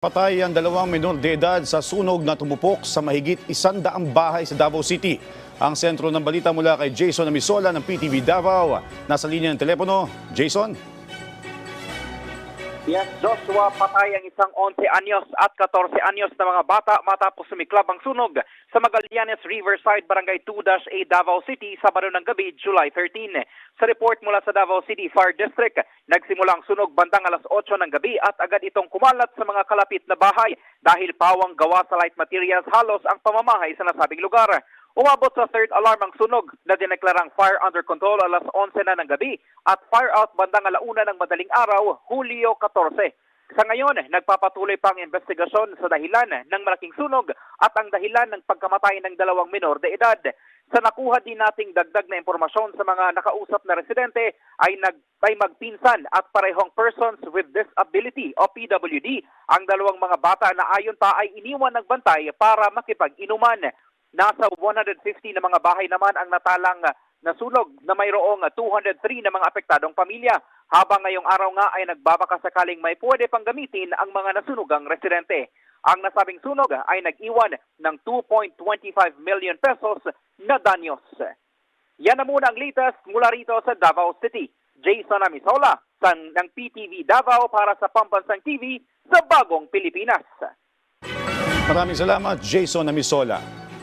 Patay ang dalawang minor de edad sa sunog na tumupok sa mahigit isandaang bahay sa Davao City. Ang sentro ng balita mula kay Jason Amisola ng PTV Davao. Nasa linya ng telepono. Jason? Yes, Joshua, patay ang isang 11 anyos at 14 anyos na mga bata matapos sumiklab ang sunog sa Magallanes Riverside, Barangay 2-A, Davao City, Sabado ng gabi, July 13. Sa report mula sa Davao City Fire District, nagsimula ang sunog bandang alas 8 ng gabi at agad itong kumalat sa mga kalapit na bahay dahil pawang gawa sa light materials halos ang pamamahay sa nasabing lugar. Umabot sa third alarm ang sunog na dineklarang fire under control alas 11 na ng gabi at fire out bandang alauna ng madaling araw, Hulyo 14. Sa ngayon, nagpapatuloy pa ang investigasyon sa dahilan ng malaking sunog at ang dahilan ng pagkamatay ng dalawang minor de edad. Sa nakuha din nating dagdag na impormasyon sa mga nakausap na residente ay, nag, ay magpinsan at parehong persons with disability o PWD. Ang dalawang mga bata na ayon pa ay iniwan ng bantay para makipag-inuman. Nasa 150 na mga bahay naman ang natalang uh, nasunog na mayroong uh, 203 na mga apektadong pamilya. Habang ngayong araw nga ay nagbabaka sakaling may pwede pang gamitin ang mga nasunugang residente. Ang nasabing sunog ay nag-iwan ng 2.25 million pesos na danyos. Yan na muna ang latest mula rito sa Davao City. Jason Amisola sa ng PTV Davao para sa Pambansang TV sa Bagong Pilipinas. Maraming salamat, Jason Amisola.